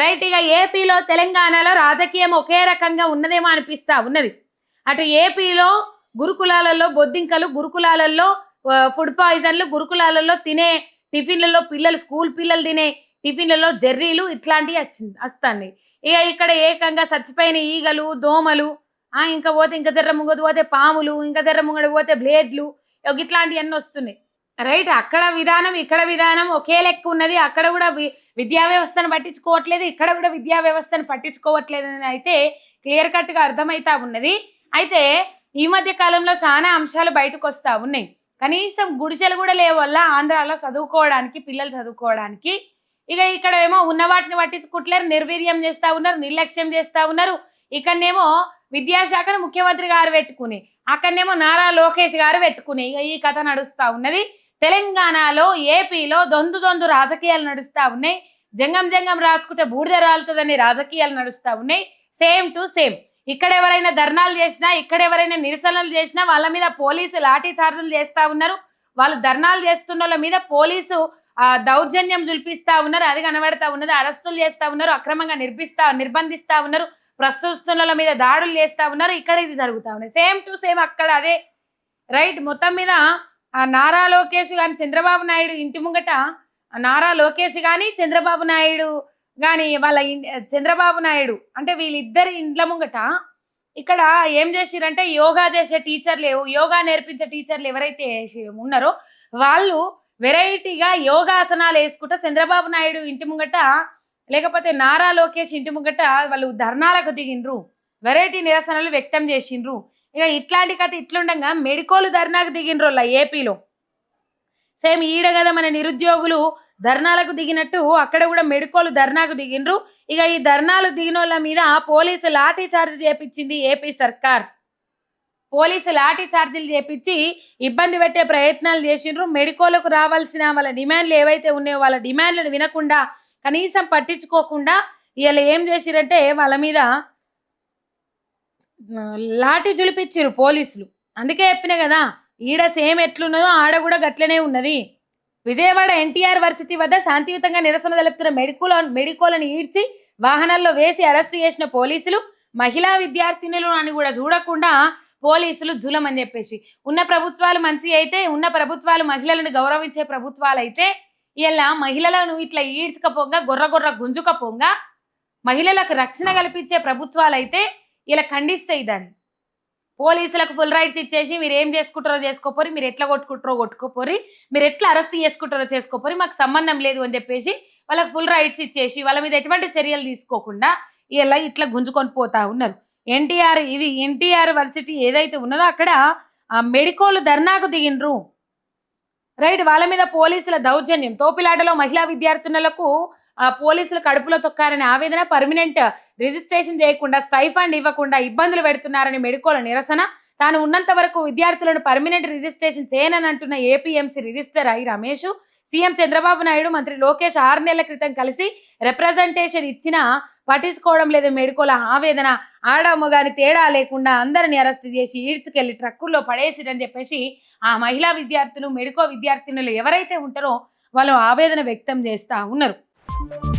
Right ఇక ఏపీలో తెలంగాణలో రాజకీయం ఒకే రకంగా ఉన్నదేమో అనిపిస్తా ఉన్నది. అటు ఏపీలో గురుకులాలలో బొద్దింకలు గురుకులాలలో ఫుడ్ పాయిజన్లు గురుకులాలలో తినే టిఫిన్లలో పిల్లలు స్కూల్ పిల్లలు తినే టిఫిన్లలో జెర్రీలు ఇట్లాంటివి వచ్చింది వస్తాయి ఇక ఇక్కడ ఏకంగా చచ్చిపోయిన ఈగలు దోమలు ఇంకా పోతే ఇంకా జర్ర ముంగదు పోతే పాములు ఇంకా జర్ర ముంగడు పోతే బ్లేడ్లు ఇక ఇట్లాంటివన్నీ వస్తున్నాయి. రైట్ అక్కడ విధానం ఇక్కడ విధానం ఒకే లెక్క ఉన్నది. అక్కడ కూడా వి- విద్యా వ్యవస్థను పట్టించుకోవట్లేదు ఇక్కడ కూడా విద్యా వ్యవస్థను పట్టించుకోవట్లేదు అని అయితే క్లియర్ కట్గా అర్థమవుతా ఉన్నది. అయితే ఈ మధ్య కాలంలో చాలా అంశాలు బయటకు వస్తూ ఉన్నాయి. కనీసం గుడిసెలు కూడా లేవు వల్ల ఆంధ్రాలో చదువుకోవడానికి పిల్లలు చదువుకోవడానికి. ఇక ఇక్కడ ఏమో ఉన్న వాటిని పట్టించుకుంటలేరు నిర్వీర్యం చేస్తా ఉన్నారు నిర్లక్ష్యం చేస్తూ ఉన్నారు. ఇక్కడనేమో విద్యాశాఖను ముఖ్యమంత్రి గారు పెట్టుకుని అక్కడనేమో నారా లోకేష్ గారు పెట్టుకుని ఇక ఈ కథ నడుస్తూ ఉన్నది. తెలంగాణలో ఏపీలో దొందు దొందు రాజకీయాలు నడుస్తూ ఉన్నాయి. జంగం జంగం రాసుకుంటే బూడిద రాలుతుందని రాజకీయాలు నడుస్తూ ఉన్నాయి. Same to same. ఇక్కడ ఎవరైనా ధర్నాలు చేసినా ఇక్కడ ఎవరైనా నిరసనలు చేసినా వాళ్ళ మీద పోలీసు లాఠీచార్జులు చేస్తూ ఉన్నారు. వాళ్ళు ధర్నాలు చేస్తున్న వాళ్ళ మీద పోలీసు దౌర్జన్యం జుల్పిస్తూ ఉన్నారు. అది కనబడతా ఉన్నది. అరెస్టులు చేస్తూ ఉన్నారు. అక్రమంగా నిర్పిస్తా నిర్బంధిస్తూ ఉన్నారు. ప్రస్తుతుల మీద దాడులు చేస్తూ ఉన్నారు. ఇక్కడ ఇది జరుగుతూ ఉన్నాయి. సేమ్ టు సేమ్ అక్కడ అదే. రైట్ మొత్తం మీద నారా లోకేష్ కానీ చంద్రబాబు నాయుడు ఇంటి ముంగట నారా లోకేష్ కానీ చంద్రబాబు నాయుడు కానీ వాళ్ళ చంద్రబాబు నాయుడు అంటే వీళ్ళిద్దరి ఇండ్ల ముంగట ఇక్కడ ఏం చేసిరంటే యోగా చేసే టీచర్లు యోగా నేర్పించే టీచర్లు ఎవరైతే చేసి- ఉన్నారో వాళ్ళు వెరైటీగా యోగాసనాలు వేసుకుంటా చంద్రబాబు నాయుడు ఇంటి ముంగట లేకపోతే నారా లోకేష్ ఇంటి ముంగట వాళ్ళు ధర్నాలకు దిగిండ్రు. వెరైటీ నిరసనలు వ్యక్తం చేసిండ్రు. ఇక ఇట్లాంటి కథ ఇట్లుండగా మెడికోలు ధర్నాకు దిగిండ్రు వాళ్ళ ఏపీలో. సేమ్ ఈడ కదా మన నిరుద్యోగులు ధర్నాలకు దిగినట్టు అక్కడ కూడా మెడికోలు ధర్నాకు దిగిండ్రు ఇక ఈ ధర్నాలు దిగినోళ్ళ మీద పోలీసు లాఠీ చార్జ్ చేపించింది ఏపీ సర్కార్. పోలీసు లాఠీ చార్జీలు చేపించి ఇబ్బంది పెట్టే ప్రయత్నాలు చేసిండ్రు. మెడికోలకు రావాల్సిన వాళ్ళ డిమాండ్లు ఏవైతే ఉన్నాయో వాళ్ళ డిమాండ్లను వినకుండా కనీసం పట్టించుకోకుండా వీళ్ళు ఏం చేసిరంటే వాళ్ళ మీద లాఠీ జులిపిచ్చిర్రు పోలీసులు. అందుకే చెప్పిన కదా ఈడ సేమ్ ఎట్లున్నదో ఆడ కూడా గట్లనే ఉన్నది. విజయవాడ ఎన్టీఆర్ వర్సిటీ వద్ద శాంతియుతంగా నిరసన తెలుపుతున్న మెడికోల మెడికోలను ఈడ్చి వాహనాల్లో వేసి అరెస్ట్ చేసిన పోలీసులు మహిళా విద్యార్థినులు అని కూడా చూడకుండా పోలీసులు జులం అని చెప్పేసి. ఉన్న ప్రభుత్వాలు మంచి అయితే ఉన్న ప్రభుత్వాలు మహిళలను గౌరవించే ప్రభుత్వాలు అయితే ఇలా మహిళలను ఇట్లా ఈడ్చకపోగా గొర్ర గొర్ర గుంజుకపోగా మహిళలకు రక్షణ కల్పించే ప్రభుత్వాలు అయితే ఇలా ఖండిస్తాయి దాన్ని. పోలీసులకు ఫుల్ రైట్స్ ఇచ్చేసి మీరు ఏం చేసుకుంటారో చేసుకోపోరి మీరు ఎట్లా కొట్టుకుంటారో కొట్టుకోపోరి మీరు ఎట్లా అరెస్ట్ చేసుకుంటారో చేసుకోపోరి మాకు సంబంధం లేదు అని చెప్పేసి వాళ్ళకి ఫుల్ రైట్స్ ఇచ్చేసి వాళ్ళ మీద ఎటువంటి చర్యలు తీసుకోకుండా ఇలా ఇట్లా గుంజుకొని పోతా ఉన్నారు. ఎన్టీఆర్ ఇది ఎన్టీఆర్ వర్సిటీ ఏదైతే ఉన్నదో అక్కడ ఆ మెడికోలు ధర్నాకు దిగిండ్రు. రైట్ వాళ్ళ మీద పోలీసుల దౌర్జన్యం. తోపిలాటలో మహిళా విద్యార్థినులకు పోలీసులు కడుపులో తొక్కారని ఆవేదన పర్మనెంట్ రిజిస్ట్రేషన్ చేయకుండా స్టైఫండ్ ఇవ్వకుండా ఇబ్బందులు పెడుతున్నారని మెడికోల నిరసన. తాను ఉన్నంత వరకు విద్యార్థులను పర్మనెంట్ రిజిస్ట్రేషన్ చేయనని అంటున్న APMC register I Ramesh CM Chandrababu Naidu మంత్రి లోకేష్ ఆరు నెలల క్రితం కలిసి రిప్రజెంటేషన్ ఇచ్చినా పట్టించుకోవడం లేదు మెడికోల ఆవేదన. ఆడమ్మగాని తేడా లేకుండా అందరిని అరెస్ట్ చేసి ఈడ్చుకెళ్ళి ట్రక్కుల్లో పడేసిరని చెప్పేసి ఆ మహిళా విద్యార్థులు మెడికో విద్యార్థినులు ఎవరైతే ఉంటారో వాళ్ళు ఆవేదన వ్యక్తం చేస్తా ఉన్నారు. you